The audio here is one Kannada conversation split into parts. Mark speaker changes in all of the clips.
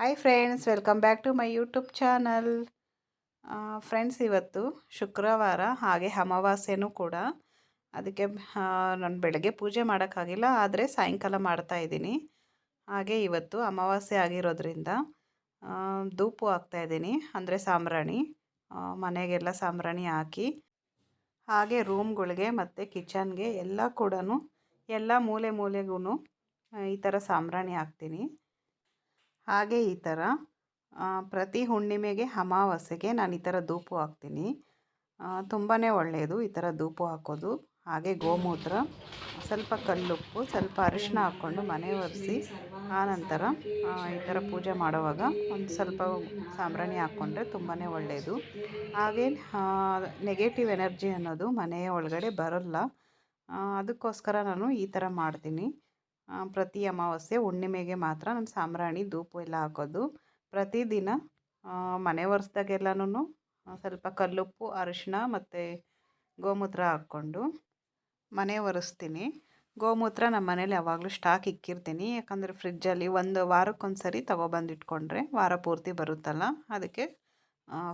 Speaker 1: Hi friends welcome back to my YouTube channel friends ಇವತ್ತು ಶುಕ್ರವಾರ, ಹಾಗೆ ಅಮಾವಾಸ್ಯೆನೂ ಕೂಡ. ಅದಕ್ಕೆ ನಾನು ಬೆಳಗ್ಗೆ ಪೂಜೆ ಮಾಡೋಕ್ಕಾಗಿಲ್ಲ, ಆದರೆ ಸಾಯಂಕಾಲ ಮಾಡ್ತಾ ಇದ್ದೀನಿ. ಹಾಗೆ ಇವತ್ತು ಅಮಾವಾಸ್ಯೆ ಆಗಿರೋದ್ರಿಂದ ಧೂಪು ಹಾಕ್ತಾಯಿದ್ದೀನಿ ಅಂದರೆ ಸಾಂಬ್ರಾಣಿ. ಮನೆಗೆಲ್ಲ ಸಾಂಬ್ರಾಣಿ ಹಾಕಿ, ಹಾಗೆ ರೂಮ್ಗಳಿಗೆ ಮತ್ತು ಕಿಚನ್ಗೆ ಎಲ್ಲ ಕೂಡ ಎಲ್ಲ ಮೂಲೆ ಮೂಲೆಗೂ ಈ ಥರ ಸಾಂಬ್ರಾಣಿ ಹಾಕ್ತೀನಿ. ಹಾಗೆ ಈ ಥರ ಪ್ರತಿ ಹುಣ್ಣಿಮೆಗೆ, ಅಮಾವಾಸ್ಯೆಗೆ ನಾನು ಈ ಥರ ಧೂಪು ಹಾಕ್ತೀನಿ. ತುಂಬಾ ಒಳ್ಳೆಯದು ಈ ಥರ ಧೂಪು ಹಾಕೋದು. ಹಾಗೆ ಗೋಮೂತ್ರ, ಸ್ವಲ್ಪ ಕಲ್ಲುಪ್ಪು, ಸ್ವಲ್ಪ ಅರಿಶಿನ ಹಾಕ್ಕೊಂಡು ಮನೆ ಒರೆಸಿ ಆನಂತರ ಈ ಥರ ಪೂಜೆ ಮಾಡುವಾಗ ಒಂದು ಸ್ವಲ್ಪ ಸಾಂಬ್ರಾಣಿ ಹಾಕ್ಕೊಂಡ್ರೆ ತುಂಬಾ ಒಳ್ಳೆಯದು. ಹಾಗೆ ನೆಗೆಟಿವ್ ಎನರ್ಜಿ ಅನ್ನೋದು ಮನೆಯ ಒಳಗಡೆ ಬರೋಲ್ಲ. ಅದಕ್ಕೋಸ್ಕರ ನಾನು ಈ ಥರ ಮಾಡ್ತೀನಿ. ಪ್ರತಿ ಅಮಾವಾಸ್ಯೆ ಹುಣ್ಣಿಮೆಗೆ ಮಾತ್ರ ನಾನು ಸಾಂಬ್ರಾಣಿ ಧೂಪು ಎಲ್ಲ ಹಾಕೋದು. ಪ್ರತಿದಿನ ಮನೆ ಒರೆಸ್ದಾಗೆಲ್ಲನೂ ಸ್ವಲ್ಪ ಕಲ್ಲುಪ್ಪು, ಅರಿಶಿಣ ಮತ್ತು ಗೋಮೂತ್ರ ಹಾಕ್ಕೊಂಡು ಮನೆ ಒರೆಸ್ತೀನಿ. ಗೋಮೂತ್ರ ನಮ್ಮ ಮನೇಲಿ ಯಾವಾಗಲೂ ಸ್ಟಾಕ್ ಇಕ್ಕಿರ್ತೀನಿ. ಯಾಕಂದರೆ ಫ್ರಿಜ್ಜಲ್ಲಿ ಒಂದು ವಾರಕ್ಕೊಂದು ಸರಿ ತೊಗೊಬಂದು ಇಟ್ಕೊಂಡ್ರೆ ವಾರ ಪೂರ್ತಿ ಬರುತ್ತಲ್ಲ, ಅದಕ್ಕೆ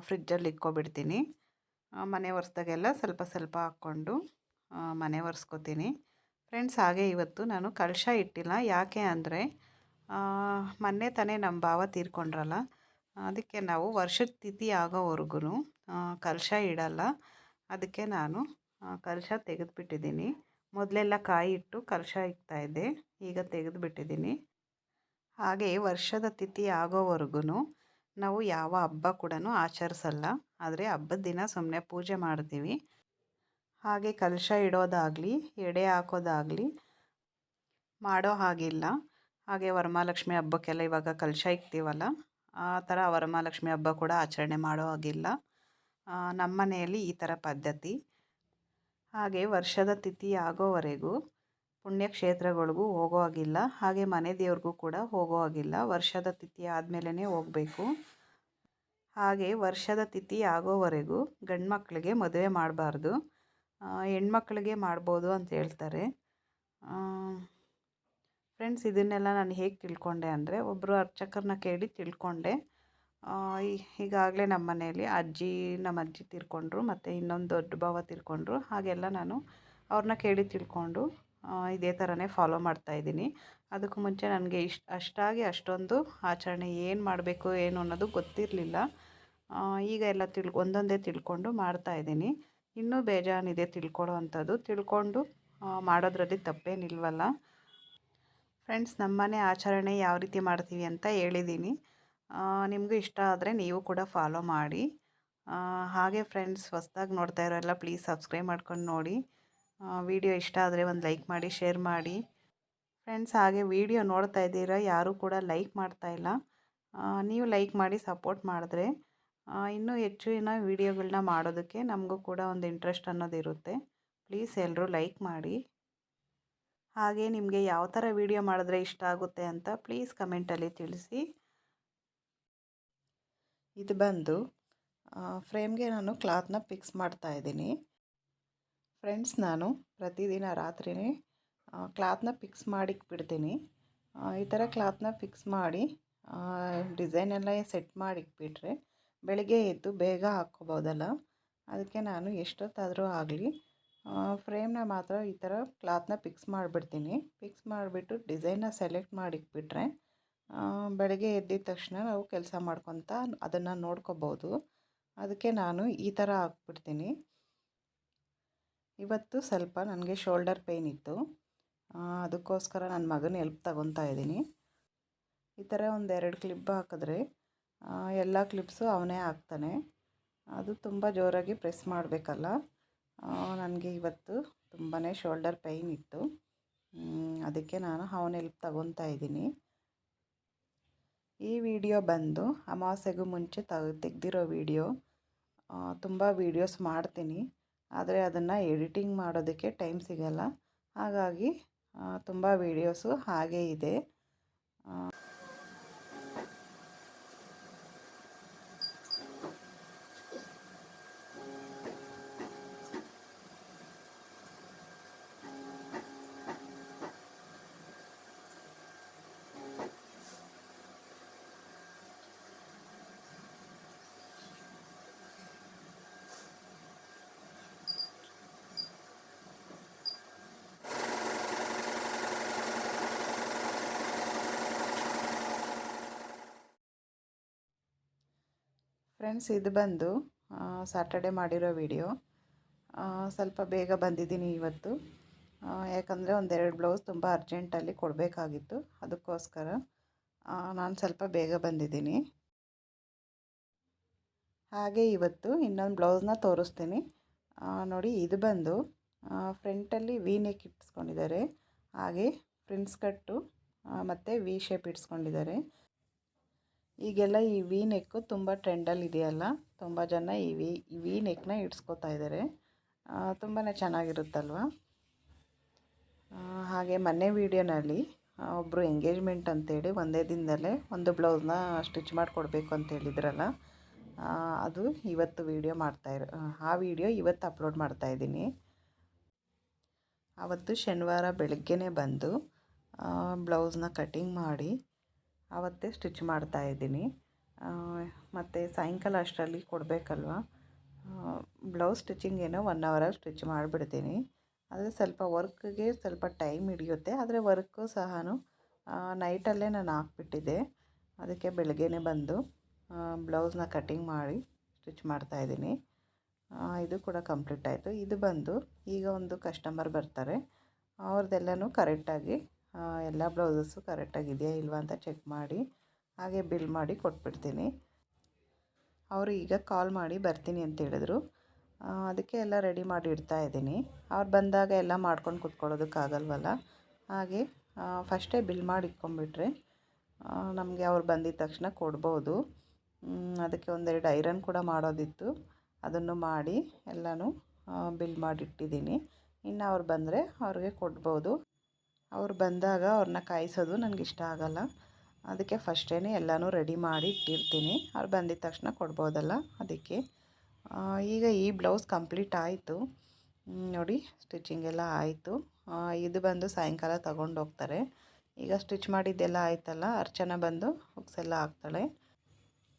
Speaker 1: ಫ್ರಿಜ್ಜಲ್ಲಿ ಇಕ್ಕೊಬಿಡ್ತೀನಿ ಮನೆ ಒರೆಸ್ದಾಗೆಲ್ಲ ಸ್ವಲ್ಪ ಸ್ವಲ್ಪ ಹಾಕ್ಕೊಂಡು ಮನೆ ಒರೆಸ್ಕೊತೀನಿ. ಫ್ರೆಂಡ್ಸ್ ಹಾಗೆ ಇವತ್ತು ನಾನು ಕಳಶ ಇಟ್ಟಿಲ್ಲ. ಯಾಕೆ ಅಂದರೆ ಮೊನ್ನೆ ತಾನೇ ನಮ್ಮ ಭಾವ ತೀರ್ಕೊಂಡ್ರಲ್ಲ. ಅದಕ್ಕೆ ನಾವು ವರ್ಷದ ತಿಥಿ ಆಗೋವರೆಗೂ ಕಲಶ ಇಡಲ್ಲ. ಅದಕ್ಕೆ ನಾನು ಕಲಶ ತೆಗೆದುಬಿಟ್ಟಿದ್ದೀನಿ. ಮೊದಲೆಲ್ಲ ಕಾಯಿ ಇಟ್ಟು ಕಲಶ ಇಕ್ತಾಯಿದ್ದೆ ಈಗ ತೆಗೆದುಬಿಟ್ಟಿದ್ದೀನಿ. ಹಾಗೆ ವರ್ಷದ ತಿಥಿ ಆಗೋವರೆಗೂ ನಾವು ಯಾವ ಹಬ್ಬ ಕೂಡ ಆಚರಿಸಲ್ಲ. ಆದರೆ ಹಬ್ಬದ ದಿನ ಸುಮ್ಮನೆ ಪೂಜೆ ಮಾಡ್ತೀವಿ. ಹಾಗೆ ಕಲಶ ಇಡೋದಾಗಲಿ, ಎಡೆ ಹಾಕೋದಾಗಲಿ ಮಾಡೋ ಹಾಗಿಲ್ಲ. ಹಾಗೆ ವರಮಹಾಲಕ್ಷ್ಮಿ ಹಬ್ಬಕ್ಕೆಲ್ಲ ಇವಾಗ ಕಲಶ ಇಕ್ತೀವಲ್ಲ, ಆ ಥರ ವರಮಹಾಲಕ್ಷ್ಮಿ ಹಬ್ಬ ಕೂಡ ಆಚರಣೆ ಮಾಡೋ ಹಾಗಿಲ್ಲ. ನಮ್ಮನೆಯಲ್ಲಿ ನಮ್ಮ ಮನೆಯಲ್ಲಿ ಈ ಥರ ಪದ್ಧತಿ. ಹಾಗೆ ವರ್ಷದ ತಿಥಿ ಆಗೋವರೆಗೂ ಪುಣ್ಯಕ್ಷೇತ್ರಗಳಿಗೂ ಹೋಗೋ ಹಾಗಿಲ್ಲ, ಹಾಗೆ ಮನೆ ದೇವ್ರಿಗೂ ಕೂಡ ಹೋಗೋ ಹಾಗಿಲ್ಲ. ವರ್ಷದ ತಿಥಿ ಆದಮೇಲೇ ಹೋಗಬೇಕು. ಹಾಗೆ ವರ್ಷದ ತಿಥಿ ಆಗೋವರೆಗೂ ಗಂಡು ಮಕ್ಕಳಿಗೆ ಮದುವೆ ಮಾಡಬಾರ್ದು. ಹೆಣ್ಮಕ್ಳಿಗೆ ಮಾಡ್ಬೋದು ಅಂತ ಹೇಳ್ತಾರೆ. ಫ್ರೆಂಡ್ಸ್ ಇದನ್ನೆಲ್ಲ ನಾನು ಹೇಗೆ ತಿಳ್ಕೊಂಡೆ ಅಂದರೆ ಒಬ್ಬರು ಅರ್ಚಕರನ್ನ ಕೇಳಿ ತಿಳ್ಕೊಂಡೆ. ಈಗಾಗಲೇ ನಮ್ಮ ಮನೆಯಲ್ಲಿ ಅಜ್ಜಿ, ನಮ್ಮ ಅಜ್ಜಿ ತಿಳ್ಕೊಂಡ್ರು ಮತ್ತು ಇನ್ನೊಂದು ದೊಡ್ಡ ಭಾವ ತಿಳ್ಕೊಂಡ್ರು ಹಾಗೆಲ್ಲ ನಾನು ಅವ್ರನ್ನ ಕೇಳಿ ತಿಳ್ಕೊಂಡು ಇದೇ ಥರನೇ ಫಾಲೋ ಮಾಡ್ತಾಯಿದ್ದೀನಿ ಅದಕ್ಕೂ ಮುಂಚೆ ನನಗೆ ಇಷ್ಟ ಅಷ್ಟಾಗಿ ಅಷ್ಟೊಂದು ಆಚರಣೆ ಏನು ಮಾಡಬೇಕು, ಏನು ಅನ್ನೋದು ಗೊತ್ತಿರಲಿಲ್ಲ. ಈಗ ಎಲ್ಲ ತಿಳ್ ಒಂದೊಂದೇ ತಿಳ್ಕೊಂಡು ಮಾಡ್ತಾಯಿದ್ದೀನಿ ಇನ್ನೂ ಬೇಜಾನಿದೆ ತಿಳ್ಕೊಳ್ಳೋ ಅಂಥದ್ದು ತಿಳ್ಕೊಂಡು ಮಾಡೋದ್ರಲ್ಲಿ ತಪ್ಪೇನಿಲ್ವಲ್ಲ. ಫ್ರೆಂಡ್ಸ್ ನಮ್ಮನೆ ಆಚರಣೆ ಯಾವ ರೀತಿ ಮಾಡ್ತೀವಿ ಅಂತ ಹೇಳಿದ್ದೀನಿ ನಿಮಗೂ ಇಷ್ಟ ಆದರೆ ನೀವು ಕೂಡ ಫಾಲೋ ಮಾಡಿ. ಹಾಗೆ ಫ್ರೆಂಡ್ಸ್ ಹೊಸ್ದಾಗಿ ನೋಡ್ತಾ ಇರೋಲ್ಲ ಪ್ಲೀಸ್ ಸಬ್ಸ್ಕ್ರೈಬ್ ಮಾಡ್ಕೊಂಡು ನೋಡಿ. ವಿಡಿಯೋ ಇಷ್ಟ ಆದರೆ ಒಂದು ಲೈಕ್ ಮಾಡಿ ಶೇರ್ ಮಾಡಿ. ಫ್ರೆಂಡ್ಸ್ ಹಾಗೆ ವಿಡಿಯೋ ನೋಡ್ತಾ ಇದ್ದೀರಾ, ಯಾರೂ ಕೂಡ ಲೈಕ್ ಮಾಡ್ತಾ ಇಲ್ಲ. ನೀವು ಲೈಕ್ ಮಾಡಿ ಸಪೋರ್ಟ್ ಮಾಡಿದ್ರೆ ಇನ್ನೂ ಹೆಚ್ಚಿನ ವೀಡಿಯೋಗಳನ್ನ ಮಾಡೋದಕ್ಕೆ ನಮಗೂ ಕೂಡ ಒಂದು ಇಂಟ್ರೆಸ್ಟ್ ಅನ್ನೋದಿರುತ್ತೆ ಪ್ಲೀಸ್ ಎಲ್ಲರೂ ಲೈಕ್ ಮಾಡಿ. ಹಾಗೆ ನಿಮಗೆ ಯಾವ ಥರ ವೀಡಿಯೋ ಮಾಡಿದ್ರೆ ಇಷ್ಟ ಆಗುತ್ತೆ ಅಂತ ಪ್ಲೀಸ್ ಕಮೆಂಟಲ್ಲಿ ತಿಳಿಸಿ. ಇದು ಬಂದು ಫ್ರೇಮ್ಗೆ ನಾನು ಕ್ಲಾತ್ನ ಫಿಕ್ಸ್ ಮಾಡ್ತಾ ಇದ್ದೀನಿ. ಫ್ರೆಂಡ್ಸ್ ನಾನು ಪ್ರತಿದಿನ ರಾತ್ರಿನೇ ಕ್ಲಾತ್ನ ಫಿಕ್ಸ್ ಮಾಡಿ ಬಿಡ್ತೀನಿ. ಆ, ಈ ಥರ ಕ್ಲಾತ್ನ ಫಿಕ್ಸ್ ಮಾಡಿ ಡಿಸೈನ್ ಎಲ್ಲ ಸೆಟ್ ಮಾಡಿಕ್ಬಿಟ್ರೆ ಬೆಳಿಗ್ಗೆ ಎದ್ದು ಬೇಗ ಹಾಕ್ಕೋಬೋದಲ್ಲ? ಅದಕ್ಕೆ ನಾನು ಎಷ್ಟೊತ್ತಾದರೂ ಆಗಲಿ ಫ್ರೇಮ್ನ ಮಾತ್ರ ಈ ಥರ ಕ್ಲಾತ್ನ ಫಿಕ್ಸ್ ಮಾಡಿಬಿಡ್ತೀನಿ. ಫಿಕ್ಸ್ ಮಾಡಿಬಿಟ್ಟು ಡಿಸೈನ್ನ ಸೆಲೆಕ್ಟ್ ಮಾಡಿಟ್ಬಿಟ್ರೆ ಬೆಳಗ್ಗೆ ಎದ್ದಿದ ತಕ್ಷಣ ನಾವು ಕೆಲಸ ಮಾಡ್ಕೊತ ಅದನ್ನು ನೋಡ್ಕೋಬೋದು. ಅದಕ್ಕೆ ನಾನು ಈ ಥರ ಹಾಕ್ಬಿಡ್ತೀನಿ. ಇವತ್ತು ಸ್ವಲ್ಪ ನನಗೆ ಶೋಲ್ಡರ್ ಪೇಯ್ನ್ ಇತ್ತು. ಅದಕ್ಕೋಸ್ಕರ ನನ್ನ ಮಗನ ಹೆಲ್ಪ್ ತಗೊತಾ ಇದ್ದೀನಿ. ಈ ಥರ ಒಂದೆರಡು ಕ್ಲಿಪ್ ಹಾಕಿದ್ರೆ ಎಲ್ಲ ಕ್ಲಿಪ್ಸು ಅವನೇ ಹಾಕ್ತಾನೆ. ಅದು ತುಂಬ ಜೋರಾಗಿ ಪ್ರೆಸ್ ಮಾಡಬೇಕಲ್ಲ. ನನಗೆ ಇವತ್ತು ತುಂಬಾ ಶೋಲ್ಡರ್ ಪೈನ್ ಇತ್ತು. ಅದಕ್ಕೆ ನಾನು ಅವನ ಹೆಲ್ಪ್ ತಗೊತಾ ಇದ್ದೀನಿ. ಈ ವಿಡಿಯೋ ಬಂದು ಅಮಾವಾಸ್ಯೆಗೂ ಮುಂಚೆ ತಗ ತೆಗೆದಿರೋ ವಿಡಿಯೋ ತುಂಬ ವೀಡಿಯೋಸ್ ಮಾಡ್ತೀನಿ. ಆದರೆ ಅದನ್ನು ಎಡಿಟಿಂಗ್ ಮಾಡೋದಕ್ಕೆ ಟೈಮ್ ಸಿಗಲ್ಲ. ಹಾಗಾಗಿ ತುಂಬ ವೀಡಿಯೋಸು ಹಾಗೇ ಇದೆ. ಫ್ರೆಂಡ್ಸ್, ಇದು ಬಂದು ಸ್ಯಾಟರ್ಡೆ ಮಾಡಿರೋ ವಿಡಿಯೋ ಸ್ವಲ್ಪ ಬೇಗ ಬಂದಿದ್ದೀನಿ ಇವತ್ತು. ಯಾಕಂದರೆ ಒಂದೆರಡು ಬ್ಲೌಸ್ ತುಂಬ ಅರ್ಜೆಂಟಲ್ಲಿ ಕೊಡಬೇಕಾಗಿತ್ತು. ಅದಕ್ಕೋಸ್ಕರ ನಾನು ಸ್ವಲ್ಪ ಬೇಗ ಬಂದಿದ್ದೀನಿ. ಹಾಗೆ ಇವತ್ತು ಇನ್ನೊಂದು ಬ್ಲೌಸ್ನ ತೋರಿಸ್ತೀನಿ. ನೋಡಿ, ಇದು ಬಂದು ಫ್ರಂಟಲ್ಲಿ ವಿ ನೆಕ್ ಇಟ್ಸ್ಕೊಂಡಿದ್ದಾರೆ. ಹಾಗೆ ಪ್ರಿಂಟ್ಸ್ ಕಟ್ಟು ಮತ್ತು ವಿ ಶೇಪ್ ಇಟ್ಸ್ಕೊಂಡಿದ್ದಾರೆ. ಈಗೆಲ್ಲ ಈ ವಿ ನೆಕ್ಕು ತುಂಬ ಟ್ರೆಂಡಲ್ಲಿ ಇದೆಯಲ್ಲ, ತುಂಬ ಜನ ಈ ವಿ ವಿ ನೆಕ್ನ ಇಡ್ಸ್ಕೊತಾ ಇದ್ದಾರೆ ತುಂಬಾ ಚೆನ್ನಾಗಿರುತ್ತಲ್ವ? ಹಾಗೆ ಮೊನ್ನೆ ವೀಡಿಯೋನಲ್ಲಿ ಒಬ್ಬರು ಎಂಗೇಜ್ಮೆಂಟ್ ಅಂತೇಳಿ ಒಂದೇ ದಿನದಲ್ಲೇ ಒಂದು ಬ್ಲೌಸ್ನ ಸ್ಟಿಚ್ ಮಾಡಿಕೊಡ್ಬೇಕು ಅಂತ ಹೇಳಿದ್ರಲ್ಲ ಅದು ಇವತ್ತು ವೀಡಿಯೋ ಮಾಡ್ತಾಯಿರೋ ಆ ವಿಡಿಯೋ ಇವತ್ತು ಅಪ್ಲೋಡ್ ಮಾಡ್ತಾಯಿದ್ದೀನಿ ಆವತ್ತು ಶನಿವಾರ ಬೆಳಗ್ಗೆನೇ ಬಂದು ಬ್ಲೌಸ್ನ ಕಟಿಂಗ್ ಮಾಡಿ ಆವತ್ತೇ ಸ್ಟಿಚ್ ಮಾಡ್ತಾಯಿದ್ದೀನಿ ಮತ್ತು ಸಾಯಂಕಾಲ ಅಷ್ಟರಲ್ಲಿ ಕೊಡಬೇಕಲ್ವ? ಬ್ಲೌಸ್ ಸ್ಟಿಚಿಂಗ್ ಏನೋ ಒನ್ ಅವರಲ್ಲಿ ಸ್ಟಿಚ್ ಮಾಡಿಬಿಡ್ತೀನಿ. ಆದರೆ ಸ್ವಲ್ಪ ವರ್ಕ್ಗೆ ಸ್ವಲ್ಪ ಟೈಮ್ ಹಿಡಿಯುತ್ತೆ. ಆದರೆ ವರ್ಕು ಸಹ ನೈಟಲ್ಲೇ ನಾನು ಹಾಕ್ಬಿಟ್ಟಿದ್ದೆ. ಅದಕ್ಕೆ ಬೆಳಗ್ಗೆನೇ ಬಂದು ಬ್ಲೌಸ್ನ ಕಟಿಂಗ್ ಮಾಡಿ ಸ್ಟಿಚ್ ಮಾಡ್ತಾಯಿದ್ದೀನಿ ಇದು ಕೂಡ ಕಂಪ್ಲೀಟ್ ಆಯಿತು. ಇದು ಬಂದು ಈಗ ಒಂದು ಕಸ್ಟಮರ್ ಬರ್ತಾರೆ. ಅವ್ರದ್ದೆಲ್ಲನೂ ಕರೆಕ್ಟಾಗಿ ಎಲ್ಲ ಬ್ಲೌಸಸ್ಸು ಕರೆಕ್ಟಾಗಿದೆಯಾ ಇಲ್ವಾ ಅಂತ ಚೆಕ್ ಮಾಡಿ, ಹಾಗೆ ಬಿಲ್ ಮಾಡಿ ಕೊಟ್ಬಿಡ್ತೀನಿ. ಅವರು ಈಗ ಕಾಲ್ ಮಾಡಿ ಬರ್ತೀನಿ ಅಂತ ಹೇಳಿದ್ರು. ಅದಕ್ಕೆ ಎಲ್ಲ ರೆಡಿ ಮಾಡಿ ಇಡ್ತಾ ಇದ್ದೀನಿ. ಅವ್ರು ಬಂದಾಗ ಎಲ್ಲ ಮಾಡ್ಕೊಂಡು ಕುತ್ಕೊಳ್ಳೋದಕ್ಕಾಗಲ್ವಲ್ಲ? ಹಾಗೆ ಫಸ್ಟೇ ಬಿಲ್ ಮಾಡಿ ಇಟ್ಕೊಂಡ್ಬಿಟ್ರೆ ನಮಗೆ ಅವ್ರು ಬಂದಿದ್ದ ತಕ್ಷಣ ಕೊಡ್ಬೋದು. ಅದಕ್ಕೆ ಒಂದೆರಡು ಐರನ್ ಕೂಡ ಮಾಡೋದಿತ್ತು. ಅದನ್ನು ಮಾಡಿ ಎಲ್ಲನೂ ಬಿಲ್ ಮಾಡಿ ಇಟ್ಟಿದ್ದೀನಿ. ಇನ್ನು ಅವ್ರು ಬಂದರೆ ಅವ್ರಿಗೆ ಕೊಡ್ಬೋದು. ಅವ್ರು ಬಂದಾಗ ಅವ್ರನ್ನ ಕಾಯಿಸೋದು ನನಗೆ ಇಷ್ಟ ಆಗಲ್ಲ. ಅದಕ್ಕೆ ಫಸ್ಟೇ ಎಲ್ಲನೂ ರೆಡಿ ಮಾಡಿ ಇಟ್ಟಿರ್ತೀನಿ. ಅವ್ರು ಬಂದಿದ ತಕ್ಷಣ ಕೊಡ್ಬೋದಲ್ಲ ಅದಕ್ಕೆ. ಈಗ ಈ ಬ್ಲೌಸ್ ಕಂಪ್ಲೀಟ್ ಆಯಿತು. ನೋಡಿ ಸ್ಟಿಚಿಂಗ್ ಎಲ್ಲ ಆಯಿತು. ಇದು ಬಂದು ಸಾಯಂಕಾಲ ಹೋಗ್ತಾರೆ. ಈಗ ಸ್ಟಿಚ್ ಮಾಡಿದ್ದೆಲ್ಲ ಆಯ್ತಲ್ಲ, ಅರ್ಚನ ಬಂದು ಹುಕ್ಸೆಲ್ಲ ಹಾಕ್ತಾಳೆ.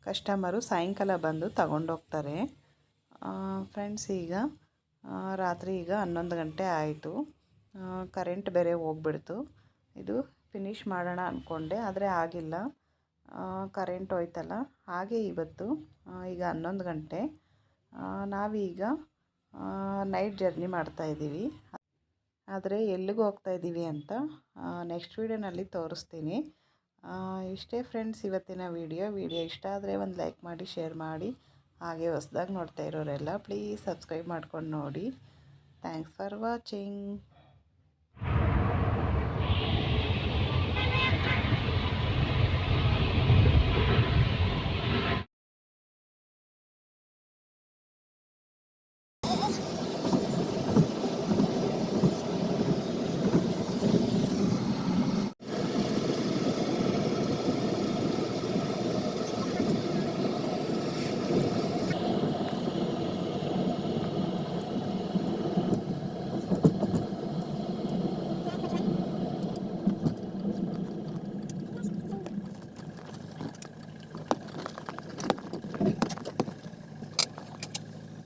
Speaker 1: ಕಸ್ಟಮರು ಸಾಯಂಕಾಲ ಬಂದು ತಗೊಂಡೋಗ್ತಾರೆ ಫ್ರೆಂಡ್ಸ್ ಈಗ ರಾತ್ರಿ ಈಗ ಹನ್ನೊಂದು ಗಂಟೆ ಆಯಿತು. ಕರೆಂಟ್ ಬೇರೆ ಹೋಗ್ಬಿಡ್ತು. ಇದು ಫಿನಿಷ್ ಮಾಡೋಣ ಅಂದ್ಕೊಂಡೆ ಆದರೆ ಆಗಿಲ್ಲ. ಕರೆಂಟ್ ಹೋಯ್ತಲ್ಲ, ಹಾಗೆ ಇವತ್ತು ಈಗ ಹನ್ನೊಂದು ಗಂಟೆ. ನಾವೀಗ ನೈಟ್ ಜರ್ನಿ ಮಾಡ್ತಾಯಿದ್ದೀವಿ ಆದರೆ ಎಲ್ಲಿಗೆ ಹೋಗ್ತಾಯಿದ್ದೀವಿ ಅಂತ ನೆಕ್ಸ್ಟ್ ವೀಡಿಯೋನಲ್ಲಿ ತೋರಿಸ್ತೀನಿ. ಇಷ್ಟೇ ಫ್ರೆಂಡ್ಸ್ ಇವತ್ತಿನ ವೀಡಿಯೋ ವಿಡಿಯೋ ಇಷ್ಟ ಆದರೆ ಒಂದು ಲೈಕ್ ಮಾಡಿ ಶೇರ್ ಮಾಡಿ, ಹಾಗೆ ಹೊಸ್ದಾಗಿ ನೋಡ್ತಾ ಇರೋರೆಲ್ಲ ಪ್ಲೀಸ್ ಸಬ್ಸ್ಕ್ರೈಬ್ ಮಾಡ್ಕೊಂಡು ನೋಡಿ. Thanks for watching